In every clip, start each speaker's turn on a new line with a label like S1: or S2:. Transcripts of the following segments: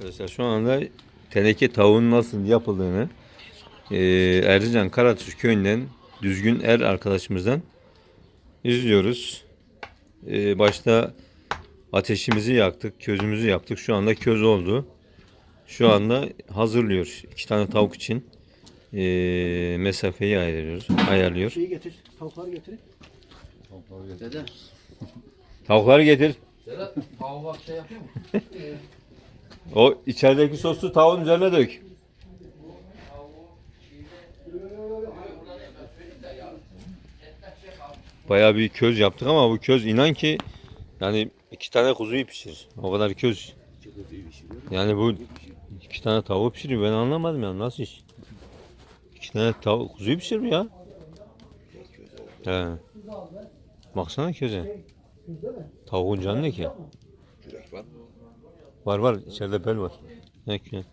S1: Arkadaşlar şu anda teneke tavuğun nasıl yapıldığını eee Erzincan Karatüz köyünden Düzgün Er arkadaşımızdan izliyoruz. Eee, başta ateşimizi yaktık, közümüzü yaptık. Şu anda köz oldu. Şu anda hazırlıyor. İki tane tavuk için eee, mesafeyi ayarlıyoruz. ayarlıyor.
S2: Şeyi getir, tavukları getirin.
S3: Dede.
S1: Tavukları getir.
S3: Dede tavuğa bak şey yapıyor mu?
S1: O içerideki sosu tavuğun üzerine dök. Bayağı bir köz yaptık ama bu köz inan ki yani iki tane kuzuyu pişirir. O kadar köz. Yani bu iki tane tavuğu pişiriyor. Ben anlamadım ya nasıl iş. İki tane tavuk kuzuyu pişirir mi ya? He. Baksana köze. Tavuğun canı ne ki?
S4: Kürek var.
S1: Var var içeride bel var. Ne ki?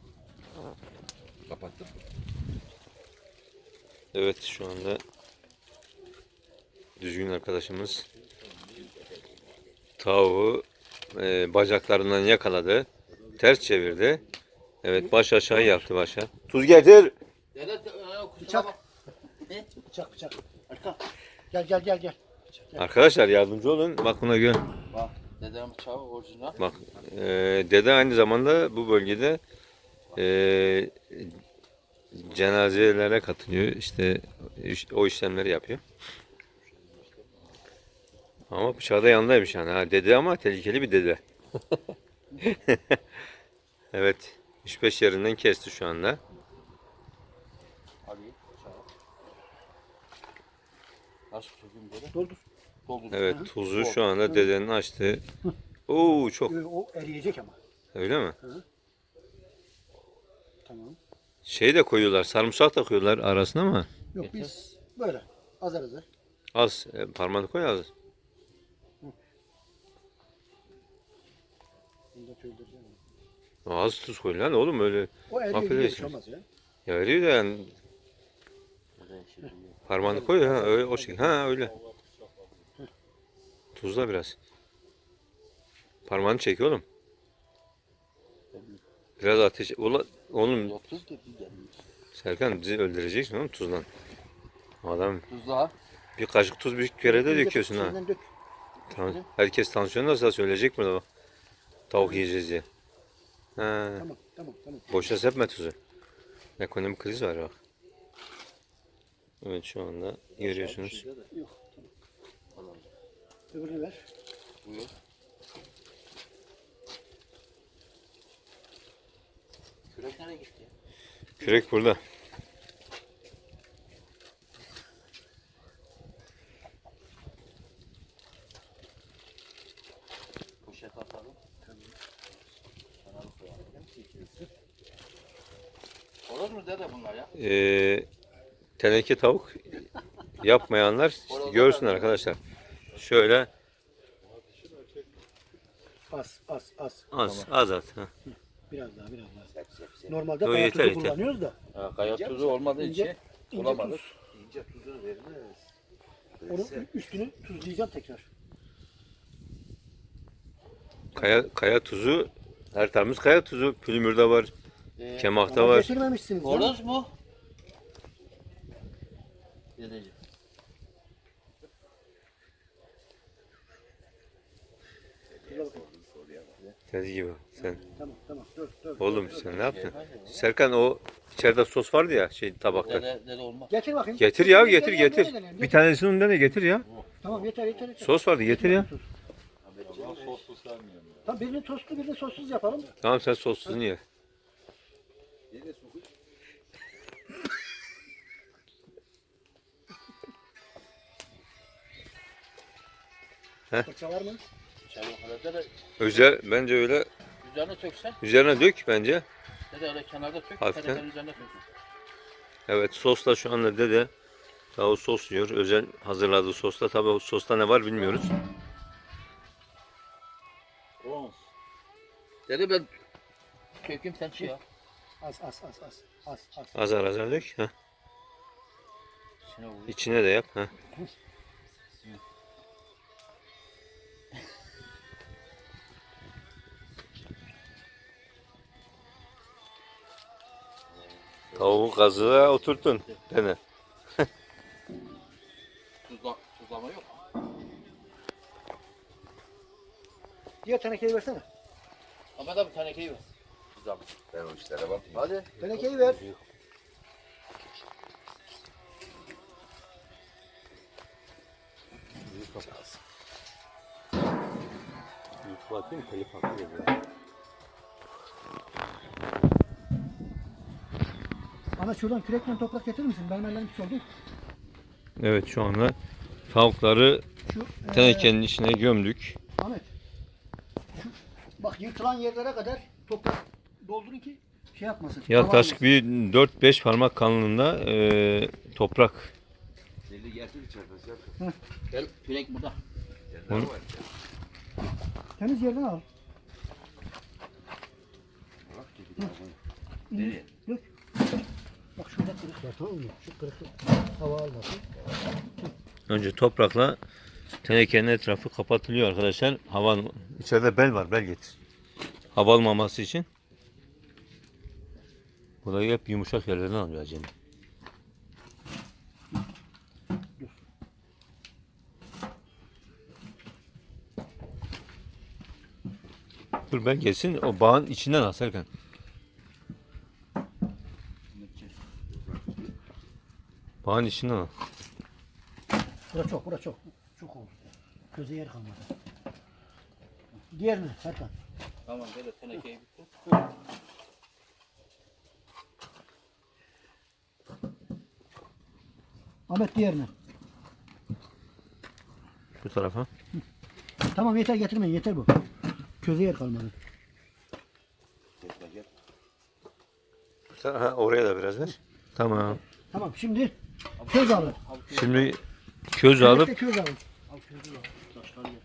S4: Kapattım.
S1: Evet şu anda düzgün arkadaşımız tavuğu e, bacaklarından yakaladı. Ters çevirdi. Evet baş aşağı yaptı başa. Tuz getir.
S3: E,
S2: Bıçak.
S3: bak.
S2: Bıçak bıçak. Arka. Gel gel gel gel.
S1: Arkadaşlar yardımcı olun. Bak buna gör.
S3: Dedem bıçağı orijinal.
S1: Bak e, dede aynı zamanda bu bölgede e, cenazelere katılıyor. İşte iş- o işlemleri yapıyor. Ama bıçağı da yanındaymış yani. Ha, dede ama tehlikeli bir dede. evet. 3-5 yerinden kesti şu anda.
S3: Bıçağı. Nasıl tutayım dede?
S2: Doldur.
S3: Doldur.
S1: Evet tuzu şu anda dedenin açtı. Oo çok.
S2: O eriyecek ama.
S1: Öyle mi?
S2: Tamam.
S1: Şey de koyuyorlar. Sarımsak da koyuyorlar arasına ama
S2: Yok biz böyle azar azar.
S1: az. E, parmağını koy az.
S2: Bunu da.
S1: Az tuz koy lan oğlum öyle.
S2: O eriyor
S1: Affedersiniz.
S2: gidiyor olmaz ya.
S1: Ya öyle de yani parmağını koy ha öyle o şey. Ha öyle. Tuzla biraz. Parmağını çek oğlum. Biraz ateş. Ola, oğlum. Serkan bizi öldüreceksin oğlum tuzdan. Adam
S3: Tuz daha.
S1: bir kaşık tuz bir kere de döküyorsun ha.
S2: dök.
S1: Tamam. Herkes tansiyon nasıl söyleyecek mi o? Tavuk yiyeceğiz diye. Ha,
S2: Tamam tamam tamam.
S1: boşa sepme tuzu. Ekonomik kriz var bak. Evet şu anda görüyorsunuz.
S2: Tamam. Öbürünü ver.
S3: Buyur. Kürek nereye gitti? ya?
S1: Kürek burada.
S3: Poşet atalım. Kenara koyalım. Olur mu dede bunlar ya?
S1: Ee, teneke tavuk yapmayanlar işte görsün arkadaşlar. Şöyle
S2: Az az az.
S1: az az at. ha.
S2: Biraz daha biraz daha. Normalde
S1: Yo,
S2: kaya
S1: yeter,
S2: tuzu
S1: yeter.
S2: kullanıyoruz da.
S3: Ha, kaya tuzu olmadığı için
S2: İnce, ince
S3: bulamadık.
S2: tuz.
S4: İnce tuzunu vermez.
S2: Onu üstünü tuzlayacağım tekrar.
S1: Kaya, kaya tuzu her tarafımız kaya tuzu. Pülmürde var.
S3: Ee,
S1: Kemakta
S2: Ama
S1: var.
S2: getirmemişsiniz ya.
S3: Horoz mu? Dedeciğim.
S1: Dedi gibi. Sen
S2: Tamam tamam dur dur.
S1: oğlum sen ne yaptın? Serkan o içeride sos vardı ya şey tabakta.
S3: Dede, dede olmaz.
S2: Getir bakayım.
S1: Getir ya getir
S2: ya,
S1: getir.
S2: nereye gelelim?
S1: Bir tanesini ondan da getir ya.
S2: Tamam yeter yeter yeter.
S1: Sos vardı getir ya.
S2: Tamam birini tostlu birini sossuz yapalım.
S1: Tamam sen sossuzunu ye.
S2: Fırça var mı?
S3: Çay o kadar dede
S1: Özel bence öyle
S3: üzerine töksen.
S1: üzerine dök bence.
S3: Dede öyle kenarda tök.
S1: Hafiften.
S3: Üzerine töksün.
S1: Evet sosla şu anda dede daha o sos yiyor. Özel hazırladığı sosla. Tabii o sosta ne var bilmiyoruz.
S3: Dede ben tökeyim sen şey yap.
S2: Az az az az. Az az.
S1: Azar azar dök. Heh.
S3: İçine vur.
S1: İçine de yap. Heh. Tavuğu kazığa oturttun. Dene.
S3: Tuzla, tuzlama yok.
S2: Diğer tenekeyi versene.
S3: Ama da bir tenekeyi ver. Tuzlama.
S4: Ben o işlere bakmayayım.
S3: Hadi.
S2: Tenekeyi ver.
S1: YouTube'a atayım telif hakkı veriyor.
S2: Ahmet şuradan kürekle toprak getirir misin? Benim ellerim pis oldu.
S1: Evet şu anda tavukları
S2: Şu e,
S1: tenekenin içine gömdük.
S2: Ahmet. Şu, bak yırtılan yerlere kadar toprak doldurun ki şey yapmasın.
S1: Yaklaşık bir 4-5 parmak kalınlığında e, toprak.
S4: Deli getir içeriden.
S3: Gel kürek burada.
S2: Almasın. Temiz yerden al.
S4: Bak gibi. Nereye?
S2: Bak şurada kırık var tamam mı? Şu kırık hava almasın.
S1: Önce toprakla tenekenin etrafı kapatılıyor arkadaşlar. Hava içeride bel var bel getir. Hava almaması için. Burayı hep yumuşak yerlerden alıyor acemi. Dur ben gelsin o bağın içinden al Serkan. Bağın içinden al.
S2: Bura çok, bura çok. Çok oldu. Göze yer kalmadı. Diğerini Serkan.
S3: Tamam böyle tenekeyi bitti.
S2: Ahmet diğerini.
S1: Şu tarafa.
S2: Tamam yeter getirmeyin yeter bu. Köze yer kalmadı.
S4: Tekne gel.
S1: Ha, oraya da biraz ver. Tamam.
S2: Tamam şimdi köz alın.
S1: Şimdi köz alıp
S2: köz alın. Al közü al. Taşları yer.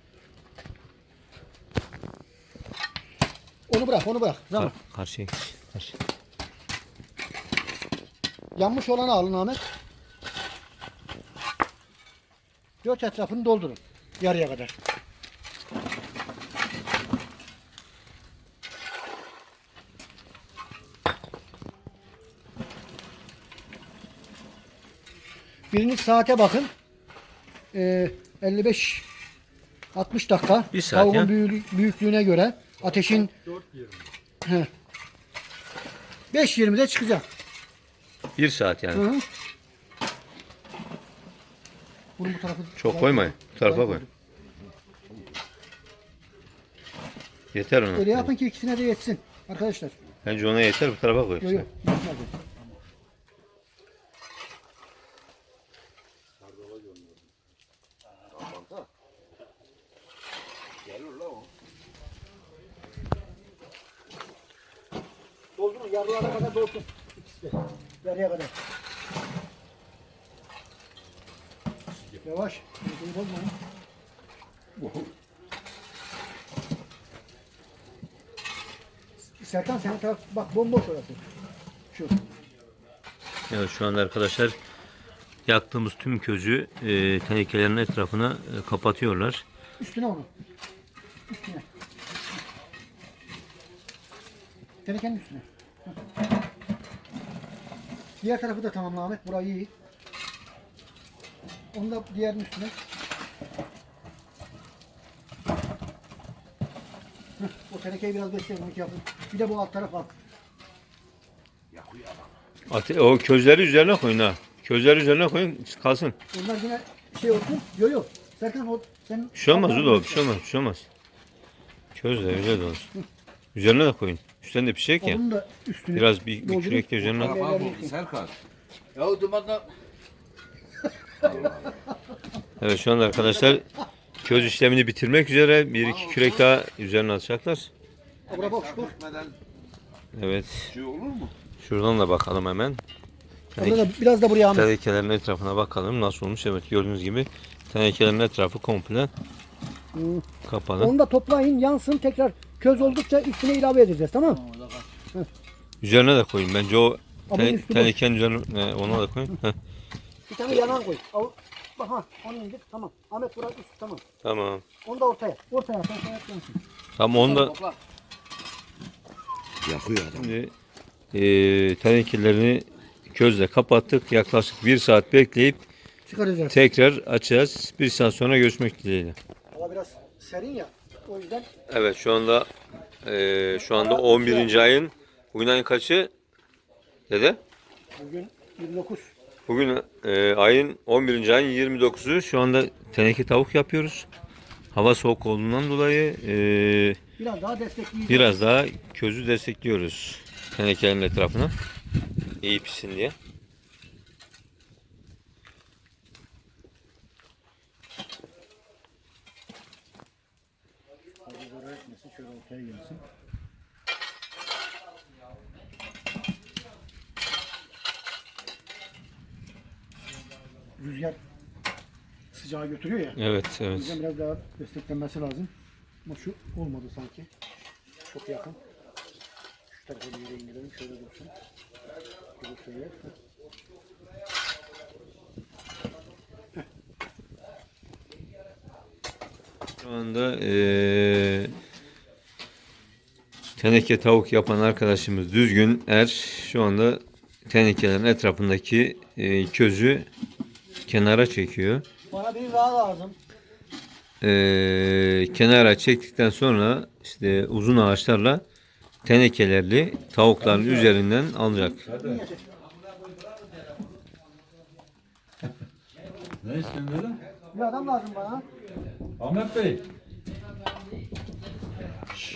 S2: Onu bırak onu bırak. Zaman.
S1: Kar- karşıya geç. Karşı.
S2: Yanmış olanı alın Ahmet. Dört etrafını doldurun. Yarıya kadar. Birinci saate bakın. Ee, 55 60 dakika.
S1: Bir saat
S2: Tavuğun
S1: ya.
S2: büyüklüğüne göre ateşin 4.20. 5.20'de çıkacak.
S1: Bir saat yani.
S2: hı. Bunu bu tarafı
S1: Çok koymayın. Bu tarafa koy. Yeter ona.
S2: Öyle yapın ki ikisine de yetsin arkadaşlar.
S1: Bence ona yeter bu tarafa koy.
S2: Yok yok. yetmez o.
S4: Gelir la o.
S2: Doldurun yarılara kadar dolsun. İkisi de. Yarıya kadar. Yavaş. Yüzünü bozmayın. Serkan senin taraf bak bomboş orası. Şu.
S1: Evet şu anda arkadaşlar yaktığımız tüm közü e, tenekelerin etrafına e, kapatıyorlar.
S2: Üstüne onu. Üstüne. Tenekenin üstüne. Hı. Diğer tarafı da tamamla Ahmet. Burayı iyi. Onu da diğerinin üstüne. Hı, O tenekeyi biraz besleyin. onu yapın. Bir de bu alt taraf al.
S4: Yakıyor adam.
S1: Ate o közleri üzerine koyun ha. Közleri üzerine koyun kalsın.
S2: Onlar yine şey olsun. Yok yok. Serkan o sen...
S1: Bir şey olmaz o da bir şey olmaz bir şey olmaz. Köz de güzel olur. Üzerine de koyun. Üstten de pişecek ya.
S2: Onun da üstüne.
S1: Biraz bir, bir
S2: Doldurun.
S1: kürek de üzerine.
S4: Araba Serkan.
S3: Ya dumanla
S1: Evet şu anda arkadaşlar köz işlemini bitirmek üzere. Bir iki kürek daha üzerine atacaklar.
S2: Bura boş boş.
S4: Gitmeden
S1: Evet.
S4: şey olur mu?
S1: Şuradan da bakalım hemen.
S2: Orada da biraz da buraya Ahmet.
S1: Tenekelerin etrafına bakalım nasıl olmuş. Evet gördüğünüz gibi tenekelerin etrafı komple
S2: Hı.
S1: kapalı.
S2: Onu da toplayın yansın tekrar köz oldukça üstüne ilave edeceğiz tamam mı?
S1: Üzerine de koyun. Bence o
S2: Ama
S1: te-
S2: üstü boş.
S1: üzerine e, ona da koyun. Heh,
S2: Bir tane yanan koy. Al. Bak ha onu indir tamam. Ahmet burası üstü tamam.
S1: tamam.
S2: Onu da ortaya. Ortaya sen sen yansın.
S1: Tamam onu da.
S4: Yakıyor adam.
S1: şimdi e, tenekelerini közle kapattık. Yaklaşık bir saat bekleyip
S2: Çıkaracağız.
S1: tekrar açacağız. Bir saat sonra görüşmek dileğiyle.
S2: Hava biraz serin ya. O yüzden
S1: Evet şu anda eee, şu anda 11. ayın bugün ayın kaçı? Dede?
S2: bugün 29.
S1: Bugün eee, ayın 11. ayın 29'u. Şu anda teneke tavuk yapıyoruz. Hava soğuk olduğundan dolayı eee,
S2: Biraz daha destekleyeceğiz.
S1: biraz daha közü destekliyoruz tenekelerin etrafına. İyi pişsin diye.
S2: Ortaya gelsin. Rüzgar sıcağı götürüyor ya.
S1: Evet evet.
S2: yüzden biraz daha desteklenmesi lazım. Ama şu olmadı sanki. Çok yakın. Şu tarafa bir yere indirelim. Şöyle dursun. Şöyle şöyle.
S1: Şu anda eee, teneke tavuk yapan arkadaşımız Düzgün Er şu anda tenekelerin etrafındaki eee, közü kenara çekiyor.
S2: Bana bir daha lazım.
S1: Eee, kenara çektikten sonra işte uzun ağaçlarla tenekelerli tavukların üzerinden alacak.
S5: Ne istiyorsun öyle?
S2: Bir adam lazım bana.
S5: Ahmet Bey.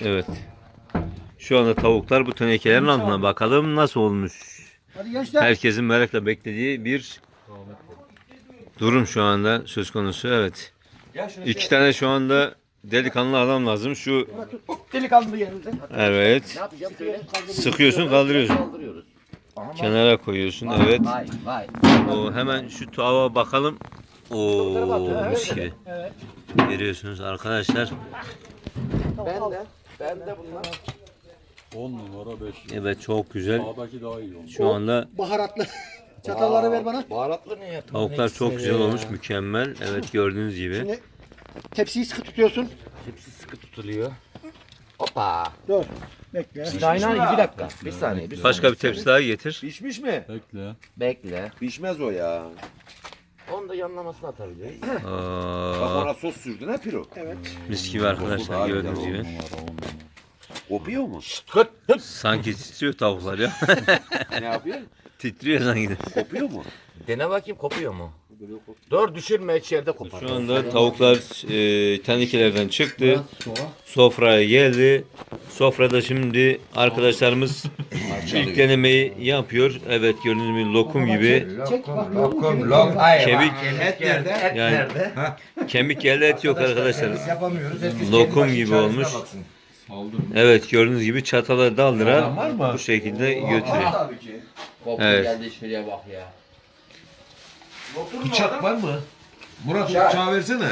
S1: Evet. Şu anda tavuklar bu tenekelerin altına bakalım nasıl olmuş.
S2: Hadi gençler.
S1: Herkesin merakla beklediği bir durum şu anda söz konusu. Evet. İki tane şu anda delikanlı adam lazım. Şu
S2: Delikanlı yerinde.
S1: evet.
S3: Ne yapacağım söyle.
S1: Sıkıyorsun kaldırıyorsun.
S3: Kaldırıyoruz.
S1: Kenara koyuyorsun. Evet.
S3: Vay vay.
S1: O hemen şu tava bakalım. Oo mis gibi.
S2: Evet.
S1: Görüyorsunuz arkadaşlar.
S3: Ben de. Ben de bunlar.
S5: 10 numara 5.
S1: Evet çok güzel.
S5: Sağdaki daha iyi olmuş.
S1: Şu anda
S2: Baharatlı. Çatalları ver bana.
S3: Baharatlı ne yaptın?
S1: tavuklar çok güzel olmuş. Mükemmel. Evet gördüğünüz gibi.
S2: Şimdi tepsiyi sıkı tutuyorsun.
S3: Hepsi sıkı tutuluyor. Hoppa.
S2: Dur. Bekle.
S3: Aynen bir dakika. Bir saniye. Bir
S1: Başka bir tepsi daha getir.
S4: Pişmiş mi?
S5: Bekle.
S3: Bekle.
S4: Pişmez o ya.
S3: Onu da yanlamasını atabiliriz.
S4: Bak
S1: Aa,
S4: ona sos sürdün ha piro.
S2: Evet.
S1: mis gibi arkadaşlar gördüğünüz gibi.
S5: Numara 10 numara.
S4: Kopuyor mu?
S1: Sanki titriyor tavuklar ya.
S4: ne yapıyor?
S1: titriyor sanki.
S4: Kopuyor mu?
S3: Dene bakayım kopuyor mu? Dur düşürme içeride kopar.
S1: Şu anda tavuklar e, tenekelerden çıktı. Sofraya geldi. Sofrada şimdi arkadaşlarımız ilk denemeyi yapıyor. Evet gördüğünüz gibi lokum gibi.
S6: Lokum, lok, ay
S1: Kemik
S6: Et nerede? Et
S1: yani
S6: nerede?
S1: kemik geldi et yok arkadaşlar. Lokum gibi olmuş.
S6: Baksın.
S1: Evet gördüğünüz gibi çatala daldıra
S6: Adam var mı?
S1: bu şekilde götürüyor.
S6: Tabii ki.
S3: Koptu
S1: Evet.
S3: geldi şuraya bak ya.
S4: Bıçak var mı? Murat bıçağı versene.